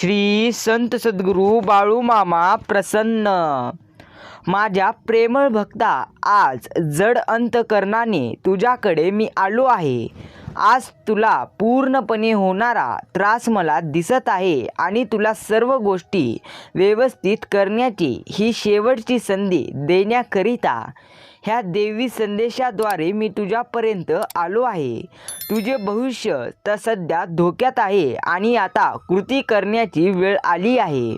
श्री संत सद्गुरू बाळूमामा प्रसन्न. माझ्या प्रेमळ भक्ता आज जड अंतकरणाने तुझ्याकडे मी आलो आहे. आज तुला पूर्णपणे होणारा त्रास मला दिसत आहे आणि तुला सर्व गोष्टी व्यवस्थित करण्याची ही शेवटची संधी देण्याकरिता ह्या देवी संदेशाद्वारे मी तुझ्यापर्यंत आलो आहे. तुझे भविष्य तर सध्या धोक्यात आहे आणि आता कृती करण्याची वेळ आली आहे.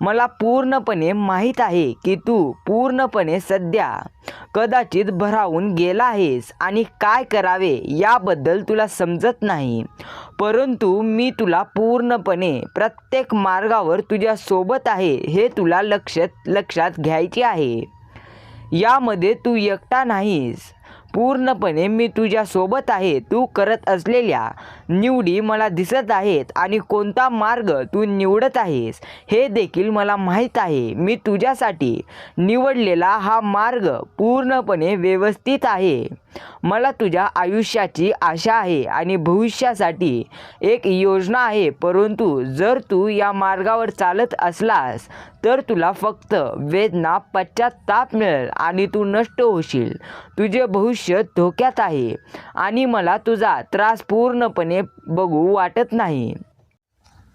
मला पूर्णपणे माहीत आहे की तू पूर्णपणे सध्या कदाचित भरावून गेला आहेस आणि काय करावे याबद्दल तुला समजत नाही. परंतु मी तुला पूर्णपणे प्रत्येक मार्गावर तुझ्या सोबत आहे हे तुला लक्षात लक्षात घ्यायचे आहे. यामध्ये तू एकटा नाहीस. पूर्णपणे मी तुझ्यासोबत आहे. तू करत असलेल्या निवडी मला दिसत आहेत आणि कोणता मार्ग तू निवडत आहेस हे देखील मला माहीत आहे. मी तुझ्यासाठी निवडलेला हा मार्ग पूर्णपणे व्यवस्थित आहे. मला तुझ्या आयुष्याची आशा आहे आणि भविष्यासाठी एक योजना आहे. परंतु जर तू या मार्गावर चालत असलास तर तुला फक्त वेदना पश्चाताप मिळेल आणि तू नष्ट होशील. तुझे भविष्य धोक्यात आहे आणि मला तुझा त्रास पूर्णपणे बघू वाटत नाही.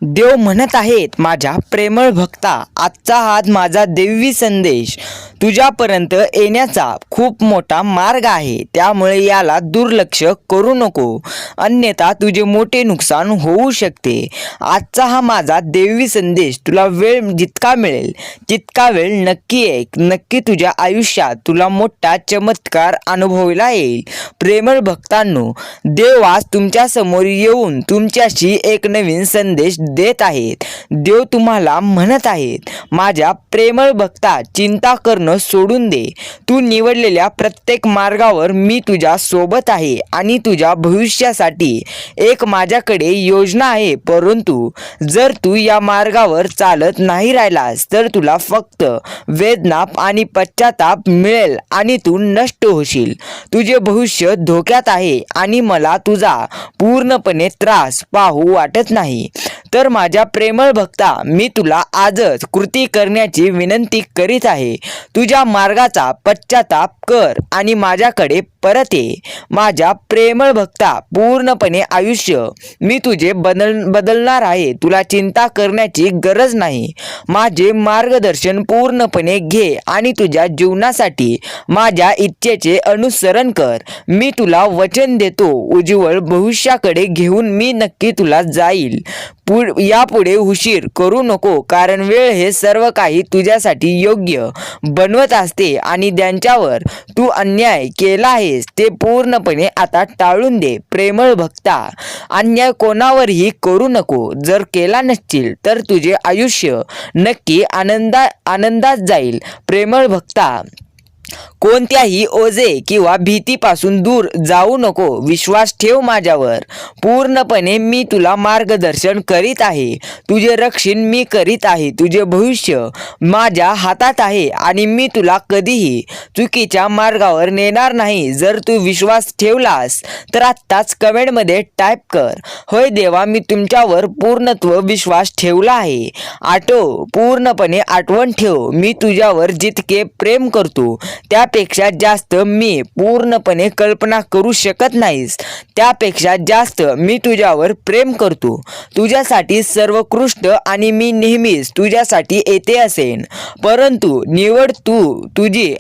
देव म्हणत आहेत माझ्या प्रेमळ भक्ता आजचा हा माझा देवी संदेश. तुझ्यापर्यंत येण्याचा खूप मोठा मार्ग आहे. त्यामुळे याला दुर्लक्ष करू नको. अन्यथा तुझे मोठे नुकसान होऊ शकते. आजचा हा माझा देवी संदेश तुला वेळ जितका मिळेल तितका वेळ नक्की एक नक्की तुझ्या आयुष्यात तुला मोठा चमत्कार अनुभवायला येईल. प्रेमळ भक्तांनो देव आज तुमच्यासमोर येऊन तुमच्याशी एक नवीन संदेश देत आहेत. देव तुम्हाला म्हणत आहेत माझ्या प्रेमळ भक्ता चिंता करणं सोडून दे. तू निवडलेल्या प्रत्येक मार्गावर मी तुझ्या सोबत आहे आणि तुझ्या भविष्यासाठी एक माझ्याकडे योजना आहे. परंतु जर तू या मार्गावर चालत नाही राहिलास तर तुला फक्त वेदना आणि पश्चाताप मिळेल आणि तू नष्ट होशील. तुझे भविष्य धोक्यात आहे आणि मला तुझा पूर्णपणे त्रास पाहू वाटत नाही. तर माझ्या प्रेमळ भक्ता मी तुला आजच कृती करण्याची विनंती करीत आहे. तुझ्या मार्गाचा पश्चाताप कर आणि माझ्याकडे परत. ये माझ्या प्रेमळ भक्ता पूर्णपणे आयुष्य. मी तुझे बदल बदलणार आहे. तुला चिंता करण्याची गरज नाही. माझे मार्गदर्शन पूर्णपणे घे आणि तुझ्या जीवनासाठी माझ्या इच्छेचे अनुसरण कर. मी तुला वचन देतो. उज्ज्वल भविष्याकडे घेऊन मी नक्की तुला जाईल. पुढ यापुढे उशीर करू नको कारण वेळ हे सर्व काही तुझ्यासाठी योग्य बनवत असते आणि त्यांच्यावर तू अन्याय केला आहे. आहेस ते पूर्णपणे आता टाळून दे प्रेमळ भक्ता. अन्याय कोणावरही करू नको. जर केला नसतील तर तुझे आयुष्य नक्की आनंदा आनंदात जाईल. प्रेमळ भक्ता. कोणत्याही ओझे किंवा भीतीपासून दूर जाऊ नको. विश्वास ठेव माझ्यावर. पूर्णपणे मी तुला मार्गदर्शन करीत आहे. तुझे रक्षण मी करीत आहे. तुझे भविष्य माझ्या हातात आहे आणि मी तुला कधीही चुकीच्या मार्गावर नेणार नाही. जर तू विश्वास ठेवलास तर आत्ताच कमेंटमध्ये टाईप कर. होय देवा मी तुमच्यावर पूर्णत्व विश्वास ठेवला आहे. आठव पूर्णपणे आठवण ठेव. मी तुझ्यावर जितके प्रेम करतो त्यापेक्षा जास्त मी पूर्णपणे कल्पना करू शकत नाहीस. त्यापेक्षा जास्त मी तुझ्यावर प्रेम करतो. तुझ्यासाठी सर्वोत्कृष्ट आणि मी नेहमीच तुझ्यासाठी येते असेन. परंतु निवड तू तुझी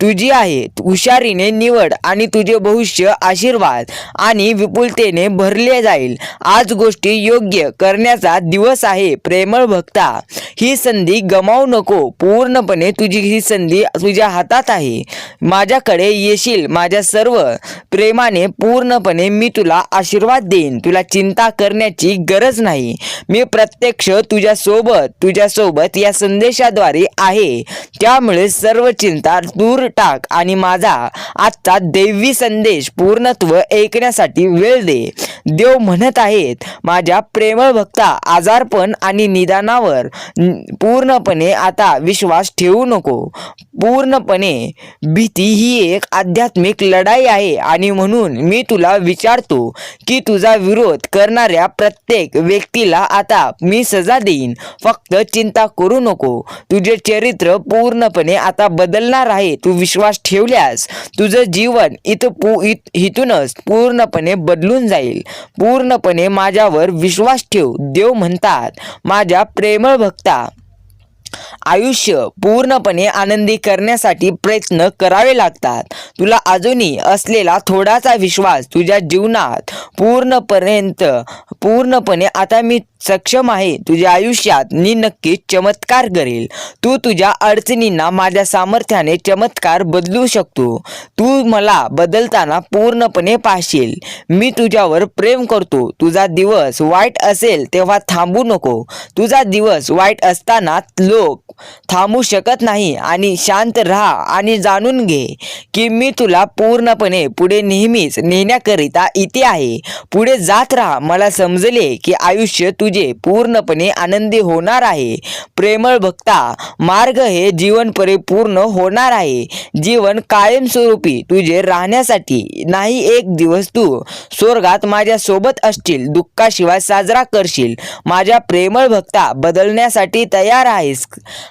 तुझी आहे. हुशारीने निवड आणि तुझे भविष्य आशीर्वाद आणि विपुलतेने भरले जाईल. आज गोष्टी योग्य करण्याचा दिवस आहे. प्रेमळ भक्ता ही संधी गमावू नको. पूर्णपणे तुझी ही संधी तुझ्या हातात आहे. माझ्याकडे येशील माझ्या सर्व प्रेमाने पूर्णपणे मी तुला आशीर्वाद देईन. तुला चिंता करण्याची गरज नाही. मी प्रत्यक्ष तुझ्यासोबत तुझ्यासोबत या संदेशाद्वारे आहे. त्यामुळे सर्व चिंता दूर टाक आणि माझा आजचा दैवी संदेश पूर्णत्व ऐकण्यासाठी वेळ दे. देव म्हणत आहेत माझ्या प्रेमळ भक्ता आजारपण आणि निदानावर पूर्णपणे आता विश्वास ठेवू नको. पूर्णपणे भीती ही एक आध्यात्मिक लढाई आहे आणि म्हणून मी तुला विचारतो की तुझा विरोध करणाऱ्या प्रत्येक व्यक्तीला आता मी सजा देईन. फक्त चिंता करू नको. तुझे चरित्र पूर्णपणे आता बदलणार आहे. तू विश्वास ठेवल्यास तुझं जीवन इथं पू इत इथूनच पूर्णपणे बदलून जाईल. पूर्णपणे माझ्यावर विश्वास ठेव देव म्हणतात माझ्या प्रेमळ भक्ता. आयुष्य पूर्णपणे आनंदी करण्यासाठी प्रयत्न करावे लागतात. तुला अजूनही असलेला थोडासा विश्वास तुझ्या जीवनात पूर्णपर्यंत पूर्णपणे आता मी सक्षम आहे. तुझ्या आयुष्यात मी नक्कीच चमत्कार करेल. तू तुझ्या अडचणींना माझ्या सामर्थ्याने चमत्कार बदलू शकतो. तू मला बदलताना पूर्णपणे पाहशील. मी तुझ्यावर प्रेम करतो. तुझा दिवस वाईट असेल तेव्हा थांबू नको. तुझा दिवस वाईट असताना लोक थांबू शकत नाही आणि शांत राहा आणि जाणून घे की मी तुला पूर्णपणे पुढे नेहमीच नेण्याकरिता इथे आहे. पुढे जात राहा. मला समजले की आयुष्य तुझ्या म्हणजे पूर्णपणे आनंदी होणार आहे. प्रेमळ भक्ता मार्ग हे जीवन परिपूर्ण होणार आहे. जीवन कायमस्वरूपी तुझे राहण्यासाठी नाही एक दिवस तू स्वर्गात माझ्या सोबत असतील दुःखाशिवाय साजरा करशील. माझ्या प्रेमळ भक्ता बदलण्यासाठी तयार आहेस.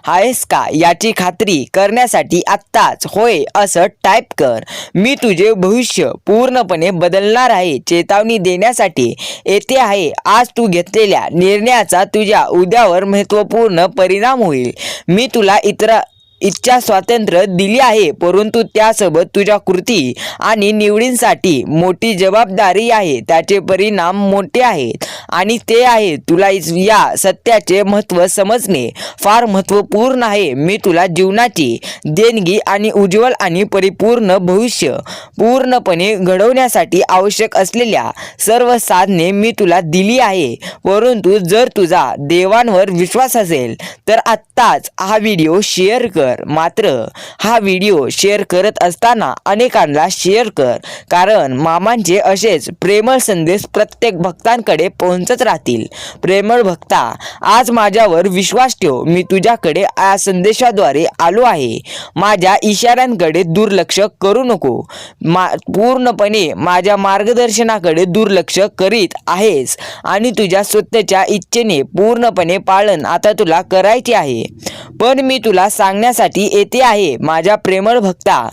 आहेस का? याची खात्री करण्यासाठी आत्ताच होय असं टाईप कर. मी तुझे भविष्य पूर्णपणे बदलणार आहे. चेतावणी देण्यासाठी येथे आहे. आज तू घेतलेल्या निर्णयाचा तुझ्या उद्यावर महत्त्वपूर्ण परिणाम होईल. मी तुला इतर इच्छा स्वातंत्र्य दिली आहे. परंतु त्यासोबत तुझ्या कृती आणि निवडींसाठी मोठी जबाबदारी आहे. त्याचे परिणाम मोठे आहेत. आणि ते आहे तुला या सत्याचे महत्त्व समजणे. फार महत्त्वपूर्ण आहे. मी तुला जीवनाची देणगी आणि उज्ज्वल आणि परिपूर्ण भविष्य पूर्णपणे घडवण्यासाठी आवश्यक असलेल्या सर्व साधने मी तुला दिली आहे. परंतु जर तुझा देवांवर विश्वास असेल तर आत्ताच हा व्हिडिओ शेअर कर. मात्र हा व्हिडिओ शेअर करत असताना अनेकांना शेअर कर. कारण मामांचे असेच प्रेमळ संदेश प्रत्येक भक्तांकडे पोहोचत राहतील. प्रेमळ भक्ता आज माझ्यावर विश्वास ठेव. मी तुझ्याकडे या संदेशाद्वारे आलो आहे. माझ्या इशाऱ्यांकडे दुर्लक्ष करू नको. मा पूर्णपणे माझ्या मार्गदर्शनाकडे दुर्लक्ष करीत आहेस आणि तुझ्या स्वतःच्या इच्छेने पूर्णपणे पालन आता तुला करायचे आहे. पण मी तुला करण्यासाठी येथे आहे. माझ्या प्रेमळ भक्ता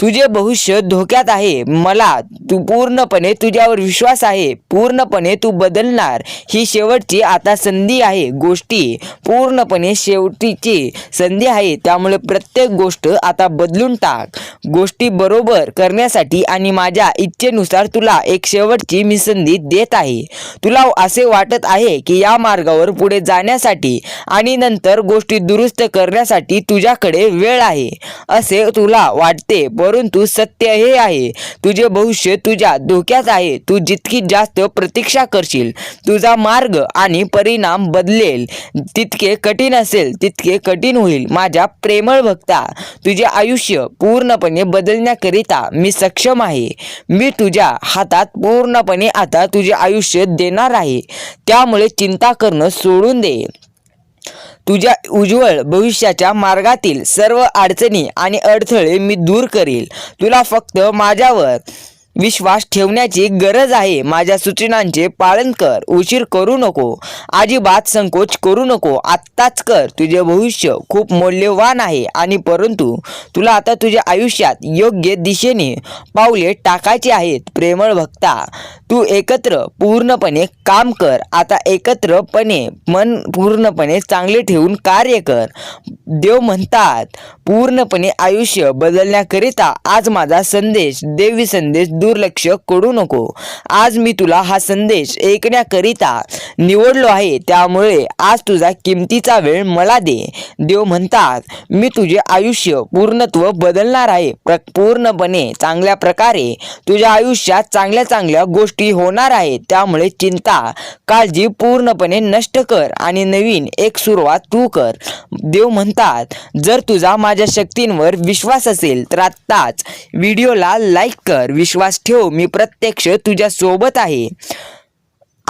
तुझे भविष्य धोक्यात आहे. मला तू पूर्णपणे तुझ्यावर विश्वास आहे. पूर्णपणे तू बदलणार. ही शेवटची आता संधी आहे. गोष्टी पूर्णपणे शेवटीची संधी आहे. त्यामुळे प्रत्येक गोष्ट आता बदलून टाक. गोष्टी बरोबर करण्यासाठी आणि माझ्या इच्छेनुसार तुला एक शेवटची मी संधी देत आहे. तुला असे वाटत आहे की या मार्गावर पुढे जाण्यासाठी आणि नंतर गोष्टी दुरुस्त करण्यासाठी तुझ्याकडे वेळ आहे. असे तुला वाटते परंतु सत्य हे आहे. तुझे भविष्य तुझ्या धोक्यात आहे. तू जितकी जास्त प्रतीक्षा करशील तुझा मार्ग आणि परिणाम बदलेल. तितके कठीण असेल तितके कठीण होईल. माझ्या प्रेमळ भक्ता तुझे आयुष्य पूर्णपणे बदलण्याकरिता मी सक्षम आहे. मी तुझ्या हातात पूर्णपणे आता तुझे आयुष्य देणार आहे. त्यामुळे चिंता करणं सोडून दे. तुझ्या उज्ज्वल भविष्याच्या मार्गातील सर्व अडचणी आणि अडथळे मी दूर करील. तुला फक्त माझ्यावर विश्वास ठेवण्याची गरज आहे. माझ्या सूचनांचे पालन कर. उशीर करू नको. अजिबात संकोच करू नको. आत्ताच कर. तुझे भविष्य खूप मौल्यवान आहे आणि परंतु तुला आता तुझ्या आयुष्यात योग्य दिशेने पावले टाकायची आहेत. प्रेमळ भक्ता तू एकत्र पूर्णपणे काम कर. आता एकत्रपणे मन पूर्णपणे चांगले ठेवून कार्य कर. देव म्हणतात पूर्णपणे आयुष्य बदलण्याकरिता आज माझा संदेश देवी संदेश दुर्लक्ष करू नको. आज मी तुला हा संदेश ऐकण्याकरिता निवडलो आहे. त्यामुळे आज तुझा किमतीचा वेळ मला दे. देव म्हणतात मी तुझे आयुष्य पूर्णत्व बदलणार आहे. प्र पूर्णपणे चांगल्या प्रकारे तुझ्या आयुष्यात चांगल्या चांगल्या गोष्टी होणार आहेत. त्यामुळे चिंता काळजी पूर्णपणे नष्ट कर आणि नवीन एक सुरुवात तू कर. देव म्हणतात जर तुझा माझ्या शक्तींवर विश्वास असेल तर आत्ताच व्हिडिओला लाईक कर. विश्वास ठेव मी प्रत्यक्ष तुझ्या सोबत आहे.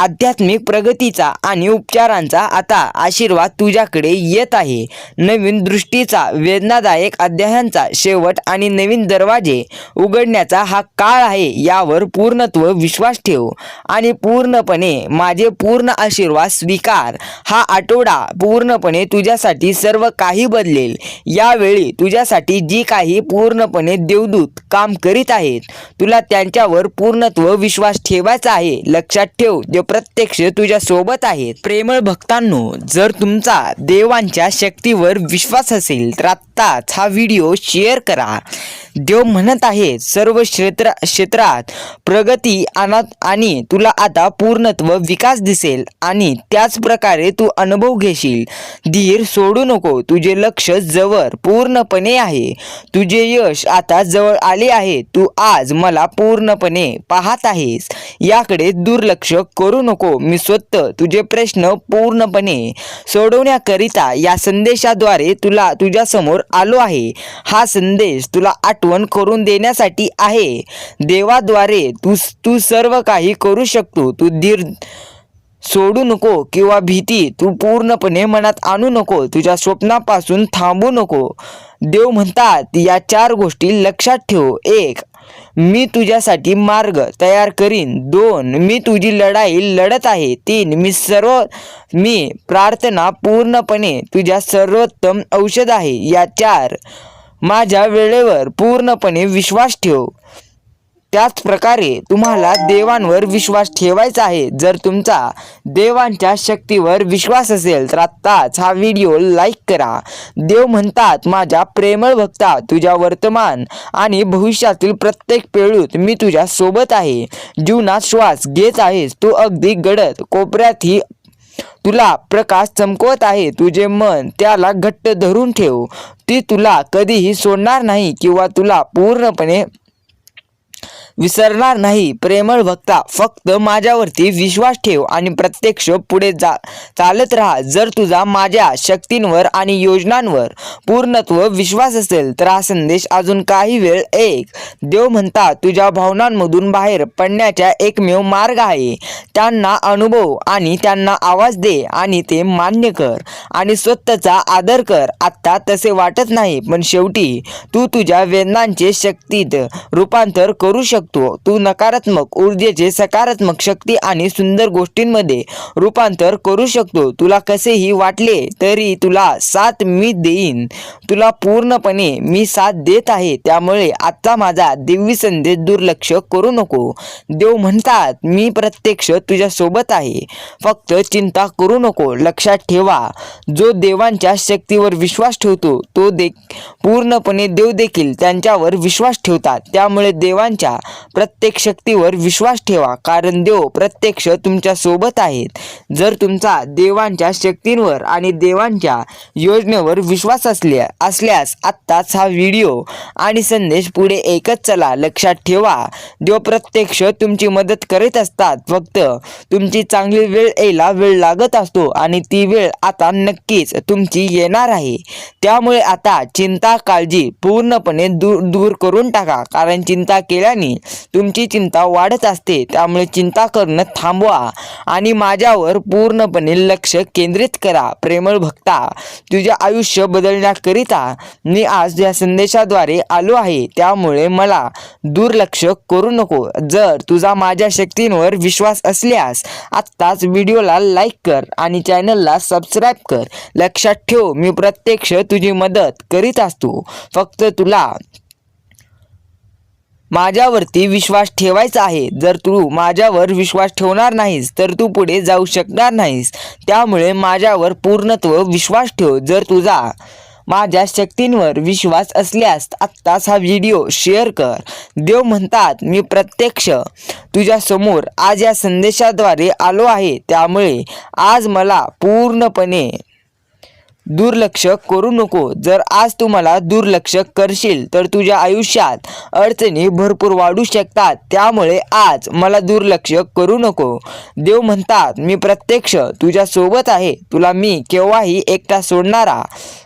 आध्यात्मिक प्रगतीचा आणि उपचारांचा आता आशीर्वाद तुझ्याकडे येत आहे. नवीन दृष्टीचा वेदनादायक अध्यायांचा शेवट आणि नवीन दरवाजे उघडण्याचा हा काळ आहे यावर पूर्णत्व विश्वास ठेव. आणि पूर्णपणे माझे पूर्ण आशीर्वाद स्वीकार. हा आठवडा पूर्णपणे तुझ्यासाठी सर्व काही बदलेल. यावेळी तुझ्यासाठी जी काही पूर्णपणे देवदूत काम करीत आहेत तुला त्यांच्यावर पूर्णत्व विश्वास ठेवायचा आहे. लक्षात ठेव प्रत्यक्ष तुझ्या सोबत आहेत प्रेमळ भक्तांनो जर तुमचा देवांच्या शक्तीवर विश्वास असेल तर आत्ताच हा व्हिडिओ शेअर करा. देव म्हणत आहे सर्व क्षेत्र क्षेत्रात प्रगती आणत आणि तुला आता पूर्णत्व विकास दिसेल आणि त्याच प्रकारे तू अनुभव घेशील. धीर सोडू नको तुझे लक्ष जवळ पूर्णपणे आहे. तुझे यश आता जवळ आले आहे तू आज मला पूर्णपणे पाहत आहेस. याकडे दुर्लक्ष करू नको मी स्वतः तुझे प्रश्न पूर्णपणे सोडवण्याकरिता या संदेशाद्वारे तुला तुझ्यासमोर आलो आहे. हा संदेश तुला आठ आठवण करून देण्यासाठी आहे. देवाद्वारे तू तू सर्व काही करू शकतो. तू धीर सोडू नको किंवा भीती तू पूर्णपणे मनात आणू नको. तुझ्या स्वप्नापासून थांबू नको. देव म्हणतात या चार गोष्टी लक्षात ठेव. एक मी तुझ्यासाठी मार्ग तयार करीन. दोन मी तुझी लढाई लढत आहे. तीन मी सर्व मी प्रार्थना पूर्णपणे तुझ्या सर्वोत्तम औषध आहे. या चार माझ्या वेळेवर पूर्णपणे विश्वास ठेव. त्याच प्रकारे तुम्हाला देवांवर विश्वास ठेवायचा आहे. जर तुमचा देवांच्या शक्तीवर विश्वास असेल तर आत्ताच हा व्हिडिओ लाईक करा. देव म्हणतात माझ्या प्रेमळ भक्ता तुझ्या वर्तमान आणि भविष्यातील प्रत्येक पेळूत मी तुझ्या सोबत आहे. जीवनात श्वास घेत आहेस. तू अगदी गडद कोपऱ्यातही तुला प्रकाश चमकवत आहे तुझे मन त्याला घट्ट धरून ठेव. ती तुला कधीही सोडणार नाही किंवा तुला पूर्णपणे विसरणार नाही. प्रेमळ भक्ता फक्त माझ्यावरती विश्वास ठेव आणि प्रत्यक्ष पुढे जा. चालत राहा. जर तुझा माझ्या शक्तींवर आणि योजनांवर पूर्णत्व विश्वास असेल तर हा संदेश अजून काही वेळ एक. देव म्हणता तुझ्या भावनांमधून बाहेर पडण्याचा एकमेव मार्ग आहे. त्यांना अनुभव आणि त्यांना आवाज दे आणि ते मान्य कर आणि स्वतःचा आदर कर. आत्ता तसे वाटत नाही पण शेवटी तू तुझ्या वेदनांचे शक्तीत रूपांतर करू शकतो. तू नकारात्मक ऊर्जेचे सकारात्मक शक्ती आणि सुंदर गोष्टींमध्ये रूपांतर करू शकतो. तुला कसेही वाटले तरी तुला साथ मी देईन. तुला पूर्णपणे मी साथ देत आहे. त्यामुळे आजचा माझा दिव्य संदेश दुर्लक्ष करू नको. देव म्हणतात मी प्रत्यक्ष तुझ्यासोबत आहे. फक्त चिंता करू नको. लक्षात ठेवा जो देवांच्या शक्तीवर विश्वास ठेवतो तो दे पूर्णपणे देव देखील त्यांच्यावर विश्वास ठेवतात. त्यामुळे देवांच्या प्रत्येक शक्तीवर विश्वास ठेवा कारण देव प्रत्यक्ष तुमच्यासोबत आहेत. जर तुमचा देवांच्या शक्तींवर आणि देवांच्या योजनेवर विश्वास असल्या असल्यास आत्ताच हा व्हिडिओ आणि संदेश पुढे एकच चला लक्षात ठेवा. देव प्रत्यक्ष तुमची मदत करीत असतात फक्त तुमची चांगली वेळ यायला वेळ लागत असतो आणि ती वेळ आता नक्कीच तुमची येणार आहे. त्यामुळे आता चिंता काळजी पूर्णपणे दूर दूर करून टाका कारण चिंता केल्याने तुमची चिंता वाढत असते त्यामुळे चिंता करणं थांबवा. आणि माझ्यावर पूर्णपणे लक्ष केंद्रित करा प्रेमळ भक्ता. तुझे आयुष्य बदलण्याकरिता मी आज या संदेशाद्वारे आलो आहे. त्यामुळे मला दुर्लक्ष करू नको. जर तुझा माझ्या शक्तींवर विश्वास असल्यास आत्ताच व्हिडिओला लाईक कर आणि चॅनलला सबस्क्राईब कर. लक्षात ठेव मी प्रत्यक्ष तुझी मदत करीत असतो. फक्त तुला माझ्यावरती विश्वास ठेवायचा आहे. जर तू माझ्यावर विश्वास ठेवणार नाहीस तर तू पुढे जाऊ शकणार नाहीस. त्यामुळे माझ्यावर पूर्णत्व विश्वास ठेव. जर तुझा माझ्या शक्तींवर विश्वास असल्यास आत्ताच हा व्हिडिओ शेअर कर. देव म्हणतात मी प्रत्यक्ष तुझ्यासमोर आज या संदेशाद्वारे आलो आहे. त्यामुळे आज मला पूर्णपणे दुर्लक्ष करू नको. जर आज तुम्हाला दुर्लक्ष करशील तर तुझ्या आयुष्यात अडचणी भरपूर वाढू शकतात. त्यामुळे आज मला दुर्लक्ष करू नको. देव म्हणतात मी प्रत्यक्ष तुझ्यासोबत आहे. तुला मी केव्हाही एकटा सोडणारा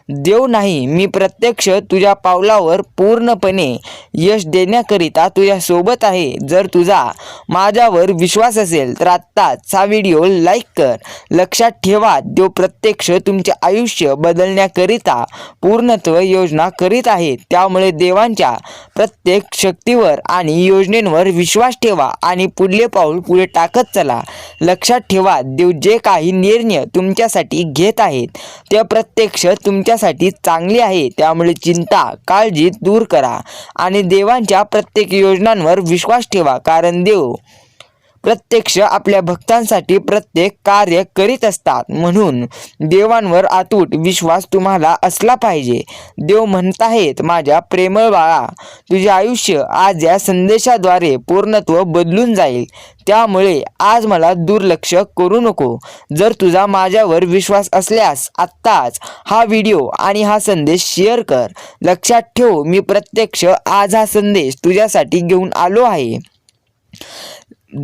देव नाही. मी प्रत्यक्ष तुझ्या पावलावर पूर्णपणे यश देण्याकरिता तुझ्यासोबत आहे. जर तुझा माझ्यावर विश्वास असेल तर आत्ताच हा व्हिडिओ लाईक कर. लक्षात ठेवा देव प्रत्यक्ष तुमचे आयुष्य बदलण्याकरिता पूर्णत्व योजना करीत आहे त्यामुळे देवांच्या प्रत्येक शक्तीवर आणि योजनेवर विश्वास ठेवा आणि पुढले पाऊल पुढे टाकत चला. लक्षात ठेवा देव जे काही निर्णय तुमच्यासाठी घेत आहेत ते प्रत्यक्ष तुमच्यासाठी चांगले आहे. त्यामुळे चिंता काळजी दूर करा आणि देवांच्या प्रत्येक योजनांवर विश्वास ठेवा कारण देव प्रत्यक्ष आपल्या भक्तांसाठी प्रत्येक कार्य करीत असतात. म्हणून देवांवर आतूट विश्वास तुम्हाला असला पाहिजे. देव म्हणत आहेत माझ्या प्रेमळ बाळा तुझे आयुष्य आज या संदेशाद्वारे पूर्णत्व बदलून जाईल. त्यामुळे आज मला दुर्लक्ष करू नको. जर तुझा माझ्यावर विश्वास असल्यास आत्ताच हा व्हिडिओ आणि हा संदेश शेअर कर. लक्षात ठेव मी प्रत्यक्ष आज हा संदेश तुझ्यासाठी घेऊन आलो आहे.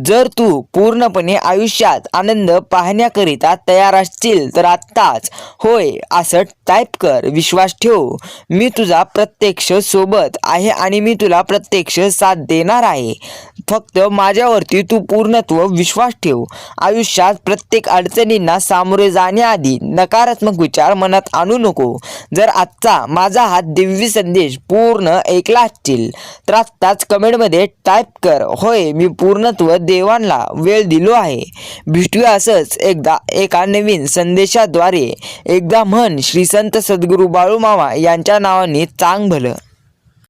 जर तू पूर्णपणे आयुष्यात आनंद पाहण्याकरिता तयार असशील तर आत्ताच होय असं टाईप कर. विश्वास ठेव. मी तुझा प्रत्यक्ष सोबत आहे आणि मी तुला प्रत्यक्ष साथ देणार आहे. फक्त माझ्यावरती तू पूर्णत्व विश्वास ठेव. आयुष्यात प्रत्येक अडचणींना सामोरे जाण्याआधी नकारात्मक विचार मनात आणू नको. जर आजचा माझा हा दिव्य संदेश पूर्ण ऐकला असतील तर आत्ताच कमेंटमध्ये टाईप कर. होय मी पूर्णत्व देवांना वेळ दिलो आहे. भेटूया असंच एकदा एका नवीन संदेशाद्वारे. एकदा म्हण श्री संत सद्गुरू बाळूमामा यांच्या नावाने चांग भलं